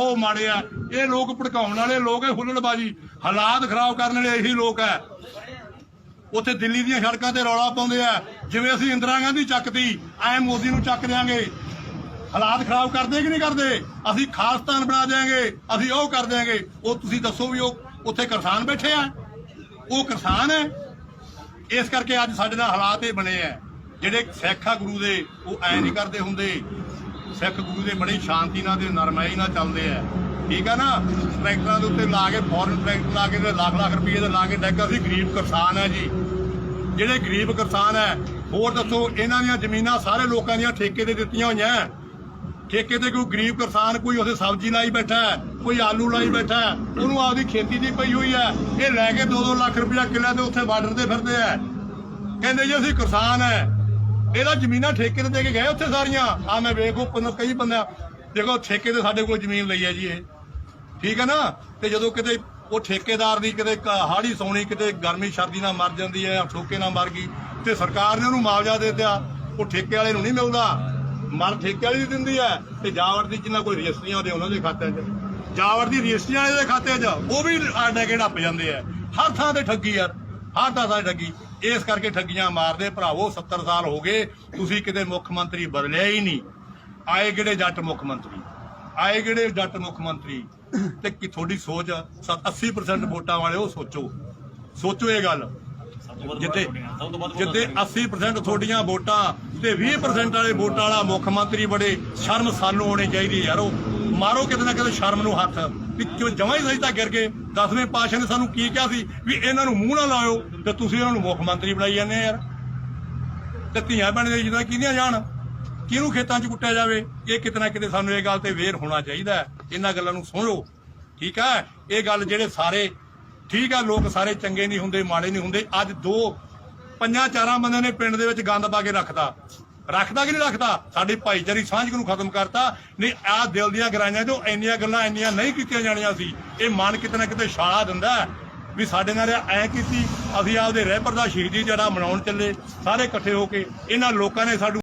ਉਹ ਮਾੜੇ ਆ। ਇਹ ਲੋਕ ਭੜਕਾਉਣ ਵਾਲੇ ਲੋਕ ਹੈ ਹੁੱਲੜਬਾਜੀ। ਹਾਲਾਤ ਖਰਾਬ ਕਰਨ ਵਾਲੇ ਇਹੀ ਲੋਕ ਹੈ ਉੱਥੇ ਦਿੱਲੀ ਦੀਆਂ ਸੜਕਾਂ ਤੇ ਰੌਲਾ ਪਾਉਂਦੇ ਆ। ਜਿਵੇਂ ਅਸੀਂ ਇੰਦਰਾ ਗਾਂਧੀ ਚੱਕਤੀ, ਐ ਮੋਦੀ ਨੂੰ ਚੱਕ ਦਿਆਂਗੇ। ਹਾਲਾਤ ਖਰਾਬ ਕਰਦੇ ਕਿ ਨਹੀਂ ਕਰਦੇ? ਅਸੀਂ ਖਾਲਸਤਾਨ ਬਣਾ ਦਿਆਂਗੇ। ਅਸੀਂ ਉਹ ਕਰ ਦਿਆਂਗੇ। ਉਹ ਤੁਸੀਂ ਦੱਸੋ ਵੀ ਉਹ ਉੱਥੇ ਕਿਸਾਨ ਬੈਠੇ ਆ? ਉਹ ਕਿਸਾਨ ਹੈ ਇਸ ਕਰਕੇ ਅੱਜ ਸਾਡੇ ਨਾਲ ਹਾਲਾਤ ਇਹ ਬਣੇ ਆ। ਜਿਹੜੇ ਸਿੱਖ ਆ ਗੁਰੂ ਦੇ, ਉਹ ਐ ਨਹੀਂ ਕਰਦੇ ਹੁੰਦੇ। ਸਿੱਖ ਗੁਰੂ ਦੇ ਬੜੀ ਸ਼ਾਂਤੀ ਨਾਲ ਤੇ ਨਰਮਾਈ ਨਾਲ ਚੱਲਦੇ ਆ। ਠੀਕ ਆ ਨਾ? ਟਰੈਕਟਰਾਂ ਦੇ ਉੱਤੇ ਲਾ ਕੇ ਫੋਰਨ ਟਰੈਕਟਰ ਲਾ ਕੇ ਤੇ ਲੱਖ ਲੱਖ ਰੁਪਏ ਦੇ ਲਾ ਕੇ ਡੈਕ ਅਸੀਂ ਗਰੀਬ ਕਿਸਾਨ ਆ ਜੀ। ਜਿਹੜੇ ਗਰੀਬ ਕਿਸਾਨ ਹੈ ਹੋਰ ਦੱਸੋ, ਇਹਨਾਂ ਦੀਆਂ ਜ਼ਮੀਨਾਂ ਸਾਰੇ ਲੋਕਾਂ ਦੀਆਂ ਠੇਕੇ ਤੇ ਦਿੱਤੀਆਂ ਹੋਈਆਂ। ਠੇਕੇ ਤੇ ਕੋਈ ਗਰੀਬ ਕਿਸਾਨ ਕੋਈ ਉਥੇ ਸਬਜ਼ੀ ਲਾਈ ਬੈਠਾ ਕੋਈ ਆਲੂ ਲਾਈ ਬੈਠਾ ਉਹਨੂੰ ਆਪਦੀ ਖੇਤੀ ਦੀ ਪਈ ਹੋਈ ਹੈ। ਇਹ ਲੈ ਕੇ 2-2 ਲੱਖ ਰੁਪਇਆ ਕਿੱਲਾ ਤੇ ਉੱਥੇ ਬਾਰਡਰ ਤੇ ਫਿਰਦੇ ਆ। ਕਹਿੰਦੇ ਜੀ ਅਸੀਂ ਕਿਸਾਨ ਹੈ ਇਹਦਾ ਜ਼ਮੀਨਾਂ ਠੇਕੇ ਤੇ ਦੇ ਕੇ ਗਏ ਉੱਥੇ ਸਾਰੀਆਂ। ਆ ਮੈਂ ਵੇਖੋ, ਪੰਨ- ਕਈ ਬੰਦਾ ਦੇਖੋ, ਠੇਕੇ ਤੇ ਸਾਡੇ ਕੋਲ ਜ਼ਮੀਨ ਲਈ ਹੈ ਜੀ ਇਹ। ਠੀਕ ਹੈ ਨਾ? ਤੇ ਜਦੋਂ ਕਿਤੇ ਉਹ ਠੇਕੇਦਾਰ ਦੀ ਕਿਤੇ ਕ- ਹਾੜੀ ਸੌਣੀ, ਕਿਤੇ ਗਰਮੀ, ਸਰਦੀ ਨਾਲ ਮਰ ਜਾਂਦੀ ਹੈ ਜਾਂ ਠੋਕੇ ਨਾਲ ਮਰ ਗਈ, ਤੇ ਸਰਕਾਰ ਨੇ ਉਹਨੂੰ ਮੁਆਵਜ਼ਾ ਦੇ ਦਿੱਤਾ, ਉਹ ਠੇਕੇ ਵਾਲੇ ਨੂੰ ਨਹੀਂ ਮਿਲਦਾ। ਮਰ ਠੇਕੇ ਵਾਲੀ ਦੀ ਦਿੰਦੀ ਹੈ, ਤੇ ਜਾਵੜ ਦੀ ਜਿੰਨਾ ਕੋਈ ਰਜਿਸਟਰੀਆਂ ਉਹਦੇ ਉਹਨਾਂ ਦੇ ਖਾਤਿਆਂ 'ਚ। ਜਾਵੜ ਦੀ ਰਜਿਸਟਰੀਆਂ ਵਾਲੇ ਦੇ ਖਾਤੇ 'ਚ, ਉਹ ਵੀ ਆਡੇ ਕੇ ਢੱਪ ਜਾਂਦੇ ਆ। ਹਰ ਥਾਂ ਤੇ ਠੱਗੀ ਯਾਰ, ਹਰ ਥਾਂ ਤੇ ਠੱਗੀ। ਇਸ ਕਰਕੇ ਠੱਗੀਆਂ ਮਾਰਦੇ, ਭਰਾਵੋ 70 ਸਾਲ ਹੋ ਗਏ, ਤੁਸੀਂ ਕਿਤੇ ਮੁੱਖ ਮੰਤਰੀ ਬਦਲਿਆ ਹੀ ਨਹੀਂ। ਆਏ ਕਿਹੜੇ ਜੱਟ ਮੁੱਖ ਮੰਤਰੀ? ਆਏ ਕਿਹੜੇ ਜੱਟ ਮੁੱਖ ਮੰਤਰੀ? ਤੇ ਕੀ ਤੁਹਾਡੀ ਸੋਚ 80% ਵੋਟਾਂ ਵਾਲੇ ਉਹ ਸੋਚੋ। ਸੋਚੋ ਇਹ ਗੱਲ। ਜਿੱਤੇ ਜਿੱਤੇ 80% ਤੁਹਾਡੀਆਂ ਵੋਟਾਂ ਤੇ 20% ਵਾਲੇ ਵੋਟਾਂ ਵਾਲਾ ਮੁੱਖ ਮੰਤਰੀ ਬੜੇ, ਸ਼ਰਮ ਸਾਨੂੰ ਹੋਣੀ ਚਾਹੀਦੀ ਯਾਰੋ। ਮਾਰੋ ਕਿਤੇ ਨਾ ਕਿਤੇ ਸ਼ਰਮ ਨੂੰ ਹੱਥ। ਵੀ ਕਿਉਂ ਜਮਾਂ ਹੀ ਸਹੀ ਗਿਰ ਗਏ? ਦਸਵੇਂ ਪਾਤਸ਼ਾਹ ਨੇ ਸਾਨੂੰ ਕੀ ਕਿਹਾ ਸੀ? ਵੀ ਇਹਨਾਂ ਨੂੰ ਮੂੰਹ ਨਾ ਲਾਇਓ ਤੇ ਤੁਸੀਂ ਇਹਨਾਂ ਨੂੰ ਮੁੱਖ ਮੰਤਰੀ ਬਣਾਈ ਜਾਂਦੇ ਯਾਰ। ਤੇ ਧੀਆਂ ਭੈਣਾਂ ਦੇ ਜਿੱਦਾਂ ਕਿਹਦੀਆਂ ਜਾਣ, ਕਿਹਨੂੰ ਖੇਤਾਂ 'ਚ ਕੁੱਟਿਆ ਜਾਵੇ? ਇਹ ਕਿਤੇ ਨਾ ਕਿਤੇ ਸਾਨੂੰ ਇਹ ਗੱਲ ਤੇ ਵੇਰ ਹੋਣਾ ਚਾਹੀਦਾ ਹੈ। ਇਹਨਾਂ ਗੱਲਾਂ ਨੂੰ ਸੁਣੋ, ਠੀਕ ਹੈ? ਇਹ ਗੱਲ ਜਿਹੜੇ ਸਾਰੇ, ਠੀਕ ਹੈ, ਲੋਕ ਸਾਰੇ ਚੰਗੇ ਨਹੀਂ ਹੁੰਦੇ, ਮਾੜੇ ਨਹੀਂ ਹੁੰਦੇ। ਅੱਜ ਦੋ, ਪੰਜਾਂ ਚਾਰਾਂ ਬੰਦਿਆਂ ਨੇ ਪਿੰਡ ਦੇ ਵਿੱਚ ਗੰਦ ਪਾ ਕੇ ਰੱਖਦਾ ਰੱਖਦਾ ਕਿ ਨਹੀਂ ਰੱਖਦਾ? ਸਾਡੀ ਭਾਈਚਾਰੀ ਸਾਂਝ ਨੂੰ ਖਤਮ ਕਰਤਾ। ਨਹੀਂ, ਆ ਦਿਲ ਦੀਆਂ ਗਰਾਈਆਂ ਤੋਂ ਇੰਨੀਆਂ ਗੱਲਾਂ ਇੰਨੀਆਂ ਨਹੀਂ ਕੀਤੀਆਂ ਜਾਣੀਆਂ ਸੀ। ਇਹ ਮਨ ਕਿਤੇ ਨਾ ਕਿਤੇ ਛਾਲਾ ਦਿੰਦਾ ਵੀ ਸਾਡੇ ਨਾਲ ਐ ਕੀਤੀ, ਅਸੀਂ ਆਪਦੇ ਰਹਿਬਰ ਦਾ ਸ਼ਹੀਦੀ ਜਿਹੜਾ ਮਨਾਉਣ ਚੱਲੇ, ਸਾਰੇ ਇਕੱਠੇ ਹੋ ਕੇ ਇਹਨਾਂ ਲੋਕਾਂ ਨੇ ਸਾਨੂੰ